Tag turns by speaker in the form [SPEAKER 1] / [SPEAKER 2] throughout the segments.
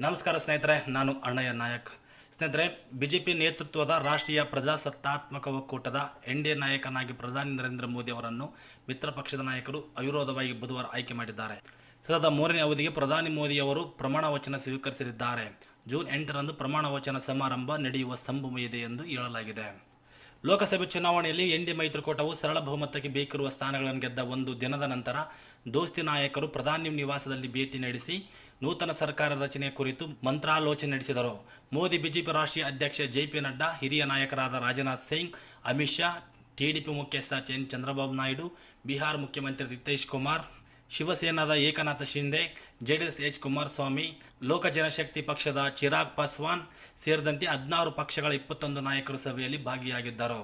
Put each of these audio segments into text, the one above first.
[SPEAKER 1] ನಮಸ್ಕಾರ ಸ್ನೇಹಿತರೆ, ನಾನು ಅಣ್ಣಯ್ಯ ನಾಯಕ್. ಸ್ನೇಹಿತರೆ, ಬಿಜೆಪಿ ನೇತೃತ್ವದ ರಾಷ್ಟ್ರೀಯ ಪ್ರಜಾಸತ್ತಾತ್ಮಕ ಒಕ್ಕೂಟದ ಎನ್ ಡಿ ಎ ನಾಯಕನಾಗಿ ಪ್ರಧಾನಿ ನರೇಂದ್ರ ಮೋದಿ ಅವರನ್ನು ಮಿತ್ರ ಪಕ್ಷದ ನಾಯಕರು ಅವಿರೋಧವಾಗಿ ಬುಧವಾರ ಆಯ್ಕೆ ಮಾಡಿದ್ದಾರೆ. ಸತತ ಮೂರನೇ ಅವಧಿಗೆ ಪ್ರಧಾನಿ ಮೋದಿ ಅವರು ಪ್ರಮಾಣ ವಚನ ಸ್ವೀಕರಿಸಲಿದ್ದಾರೆ ಜೂನ್ ಎಂಟರಂದು ಪ್ರಮಾಣ ವಚನ ಸಮಾರಂಭ ನಡೆಯುವ ಸಂಭವ ಇದೆ ಎಂದು ಹೇಳಲಾಗಿದೆ. ಲೋಕಸಭೆ ಚುನಾವಣೆಯಲ್ಲಿ ಎನ್ ಡಿ ಮೈತ್ರಿಕೂಟವು ಸರಳ ಬಹುಮತಕ್ಕೆ ಬೇಕಿರುವ ಸ್ಥಾನಗಳನ್ನು ಗೆದ್ದ ಒಂದು ದಿನದ ನಂತರ ದೋಸ್ತಿ ನಾಯಕರು ಪ್ರಧಾನಿ ನಿವಾಸದಲ್ಲಿ ಭೇಟಿ ನಡೆಸಿ ನೂತನ ಸರ್ಕಾರ ರಚನೆ ಕುರಿತು ಮಂತ್ರಾಲೋಚನೆ ನಡೆಸಿದರು. ಮೋದಿ ಬಿಜೆಪಿ ರಾಷ್ಟ್ರೀಯ ಅಧ್ಯಕ್ಷ ಜೆ ಪಿ ನಡ್ಡಾ, ಹಿರಿಯ ನಾಯಕರಾದ ರಾಜನಾಥ್ ಸಿಂಗ್, ಅಮಿತ್ ಶಾ ಟಿಡಿಪಿ ಮುಖ್ಯಸ್ಥ ಚಂದ್ರಬಾಬು ನಾಯ್ಡು, ಬಿಹಾರ್ ಮುಖ್ಯಮಂತ್ರಿ ನಿತೀಶ್ ಕುಮಾರ್ ಶಿವಸೇನಾದ ಏಕನಾಥ ಶಿಂದೆ ಜೆಡಿಎಸ್ ಎಚ್ ಕುಮಾರಸ್ವಾಮಿ, ಲೋಕ ಜನಶಕ್ತಿ ಪಕ್ಷದ ಚಿರಾಗ್ ಪಾಸ್ವಾನ್ ಸೇರಿದಂತೆ ಹದಿನಾರು ಪಕ್ಷಗಳ ಇಪ್ಪತ್ತೊಂದು ನಾಯಕರು ಸಭೆಯಲ್ಲಿ ಭಾಗಿಯಾಗಿದ್ದರು.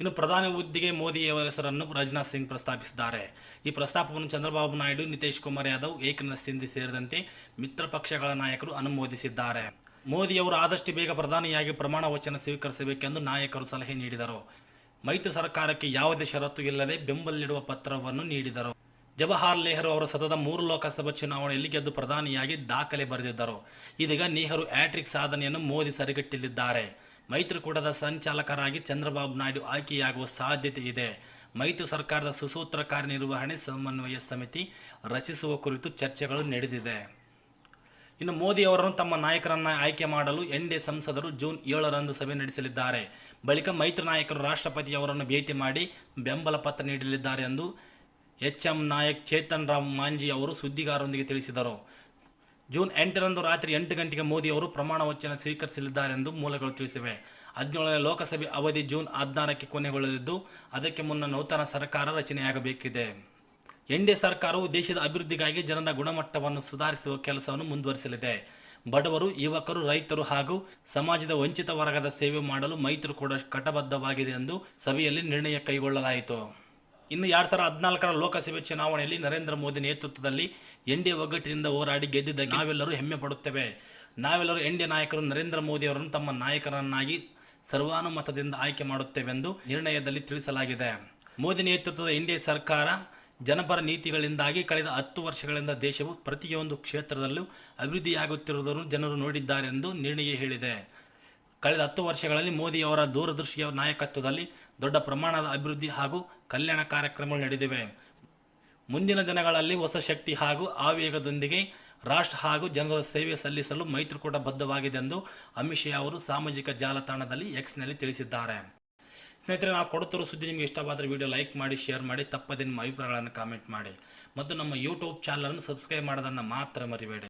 [SPEAKER 1] ಇನ್ನು ಪ್ರಧಾನಿ ಹುದ್ದೆಗೆ ಮೋದಿಯವರ ಹೆಸರನ್ನು ರಾಜನಾಥ್ ಸಿಂಗ್ ಪ್ರಸ್ತಾಪಿಸಿದ್ದಾರೆ. ಈ ಪ್ರಸ್ತಾಪವನ್ನು ಚಂದ್ರಬಾಬು ನಾಯ್ಡು, ನಿತೇಶ್ ಕುಮಾರ್ ಯಾದವ್, ಏಕನಾಥ್ ಸಿಂಧಿ ಸೇರಿದಂತೆ ಮಿತ್ರ ಪಕ್ಷಗಳ ನಾಯಕರು ಅನುಮೋದಿಸಿದ್ದಾರೆ. ಮೋದಿಯವರು ಆದಷ್ಟು ಬೇಗ ಪ್ರಧಾನಿಯಾಗಿ ಪ್ರಮಾಣ ವಚನ ಸ್ವೀಕರಿಸಬೇಕೆಂದು ನಾಯಕರು ಸಲಹೆ ನೀಡಿದರು. ಮೈತ್ರಿ ಸರ್ಕಾರಕ್ಕೆ ಯಾವುದೇ ಷರತ್ತು ಇಲ್ಲದೆ ಬೆಂಬಲ ನೀಡುವ ಪತ್ರವನ್ನು ನೀಡಿದರು. ಜವಾಹರ್ ನೆಹರು ಅವರು ಸತತ ಮೂರು ಲೋಕಸಭಾ ಚುನಾವಣೆಯಲ್ಲಿ ಗೆದ್ದು ಪ್ರಧಾನಿಯಾಗಿ ದಾಖಲೆ ಬರೆದಿದ್ದರು. ಇದೀಗ ನೆಹರು ಹ್ಯಾಟ್ರಿಕ್ ಸಾಧನೆಯನ್ನು ಮೋದಿ ಸರಿಗಟ್ಟಿಲಿದ್ದಾರೆ. ಮೈತ್ರಿಕೂಟದ ಸಂಚಾಲಕರಾಗಿ ಚಂದ್ರಬಾಬು ನಾಯ್ಡು ಆಯ್ಕೆಯಾಗುವ ಸಾಧ್ಯತೆ ಇದೆ. ಮೈತ್ರಿ ಸರ್ಕಾರದ ಸುಸೂತ್ರ ಕಾರ್ಯನಿರ್ವಹಣೆ ಸಮನ್ವಯ ಸಮಿತಿ ರಚಿಸುವ ಕುರಿತು ಚರ್ಚೆಗಳು ನಡೆದಿದೆ. ಇನ್ನು ಮೋದಿ ಅವರನ್ನು ತಮ್ಮ ನಾಯಕರನ್ನ ಆಯ್ಕೆ ಮಾಡಲು ಎನ್ ಡಿ ಸಂಸದರು ಜೂನ್ ಏಳರಂದು ಸಭೆ ನಡೆಸಲಿದ್ದಾರೆ. ಬಳಿಕ ಮೈತ್ರಿ ನಾಯಕರು ರಾಷ್ಟ್ರಪತಿಯವರನ್ನು ಭೇಟಿ ಮಾಡಿ ಬೆಂಬಲ ಪತ್ರ ನೀಡಲಿದ್ದಾರೆ ಎಂದು ಎಚ್ ಎಂ ನಾಯಕ್ ಚೇತನ್ ರಾಮ್ ಮಾಂಜಿ ಅವರು ಸುದ್ದಿಗಾರರೊಂದಿಗೆ ತಿಳಿಸಿದರು. ಜೂನ್ ಎಂಟರಂದು ರಾತ್ರಿ ಎಂಟು ಗಂಟೆಗೆ ಮೋದಿ ಅವರು ಪ್ರಮಾಣ ವಚನ ಸ್ವೀಕರಿಸಲಿದ್ದಾರೆ ಎಂದು ಮೂಲಗಳು ತಿಳಿಸಿವೆ. ಹದಿನೇಳನೇ ಲೋಕಸಭೆ ಅವಧಿ ಜೂನ್ ಹದಿನಾರಕ್ಕೆ ಕೊನೆಗೊಳ್ಳಲಿದ್ದು, ಅದಕ್ಕೆ ಮುನ್ನ ನೂತನ ಸರ್ಕಾರ ರಚನೆಯಾಗಬೇಕಿದೆ. ಎನ್ ಡಿ ಸರ್ಕಾರವು ದೇಶದ ಅಭಿವೃದ್ಧಿಗಾಗಿ ಜನರ ಗುಣಮಟ್ಟವನ್ನು ಸುಧಾರಿಸುವ ಕೆಲಸವನ್ನು ಮುಂದುವರಿಸಲಿದೆ. ಬಡವರು, ಯುವಕರು, ರೈತರು ಹಾಗೂ ಸಮಾಜದ ವಂಚಿತ ವರ್ಗದ ಸೇವೆ ಮಾಡಲು ಮೈತ್ರಿಕೂಟ ಕಟಬದ್ಧವಾಗಿದೆ ಎಂದು ಸಭೆಯಲ್ಲಿ ನಿರ್ಣಯ ಕೈಗೊಳ್ಳಲಾಯಿತು. ಇನ್ನು ಎರಡು ಸಾವಿರದ ಹದಿನಾಲ್ಕರ ಲೋಕಸಭೆ ಚುನಾವಣೆಯಲ್ಲಿ ನರೇಂದ್ರ ಮೋದಿ ನೇತೃತ್ವದಲ್ಲಿ ಎನ್ ಡಿ ಒಗ್ಗಟ್ಟಿನಿಂದ ಹೋರಾಡಿ ಗೆದ್ದಿದ್ದಕ್ಕೆ ನಾವೆಲ್ಲರೂ ಹೆಮ್ಮೆ ಪಡುತ್ತೇವೆ. ನಾವೆಲ್ಲರೂ ಎನ್ ಡಿ ನಾಯಕರು ನರೇಂದ್ರ ಮೋದಿ ಅವರನ್ನು ತಮ್ಮ ನಾಯಕರನ್ನಾಗಿ ಸರ್ವಾನುಮತದಿಂದ ಆಯ್ಕೆ ಮಾಡುತ್ತೇವೆಂದು ನಿರ್ಣಯದಲ್ಲಿ ತಿಳಿಸಲಾಗಿದೆ. ಮೋದಿ ನೇತೃತ್ವದ ಎನ್ ಡಿ ಸರ್ಕಾರ ಜನಪರ ನೀತಿಗಳಿಂದಾಗಿ ಕಳೆದ ಹತ್ತು ವರ್ಷಗಳಿಂದ ದೇಶವು ಪ್ರತಿಯೊಂದು ಕ್ಷೇತ್ರದಲ್ಲೂ ಅಭಿವೃದ್ಧಿಯಾಗುತ್ತಿರುವುದನ್ನು ಜನರು ನೋಡಿದ್ದಾರೆ ಎಂದು ನಿರ್ಣಯ ಹೇಳಿದೆ. ಕಳೆದ ಹತ್ತು ವರ್ಷಗಳಲ್ಲಿ ಮೋದಿಯವರ ದೂರದೃಷ್ಟಿಯ ನಾಯಕತ್ವದಲ್ಲಿ ದೊಡ್ಡ ಪ್ರಮಾಣದ ಅಭಿವೃದ್ಧಿ ಹಾಗೂ ಕಲ್ಯಾಣ ಕಾರ್ಯಕ್ರಮಗಳು ನಡೆದಿವೆ. ಮುಂದಿನ ದಿನಗಳಲ್ಲಿ ಹೊಸ ಶಕ್ತಿ ಹಾಗೂ ಆವೇಗದೊಂದಿಗೆ ರಾಷ್ಟ್ರ ಹಾಗೂ ಜನರ ಸೇವೆ ಸಲ್ಲಿಸಲು ಮೈತ್ರಿಕೂಟ ಬದ್ಧವಾಗಿದೆ ಎಂದು ಅಮಿತ್ ಶಾ ಅವರು ಸಾಮಾಜಿಕ ಜಾಲತಾಣದಲ್ಲಿ ಎಕ್ಸ್ನಲ್ಲಿ ತಿಳಿಸಿದ್ದಾರೆ. ಸ್ನೇಹಿತರೆ, ನಾವು ಕೊಡುತ್ತಿರುವ ಸುದ್ದಿ ನಿಮಗೆ ಇಷ್ಟವಾದರೆ ವಿಡಿಯೋ ಲೈಕ್ ಮಾಡಿ ಶೇರ್ ಮಾಡಿ, ತಪ್ಪದೆ ನಿಮ್ಮ ಅಭಿಪ್ರಾಯಗಳನ್ನು ಕಾಮೆಂಟ್ ಮಾಡಿ. ಮತ್ತು ನಮ್ಮ ಯೂಟ್ಯೂಬ್ ಚಾನಲನ್ನು ಸಬ್ಸ್ಕ್ರೈಬ್ ಮಾಡೋದನ್ನು ಮಾತ್ರ ಮರಿಬೇಡಿ.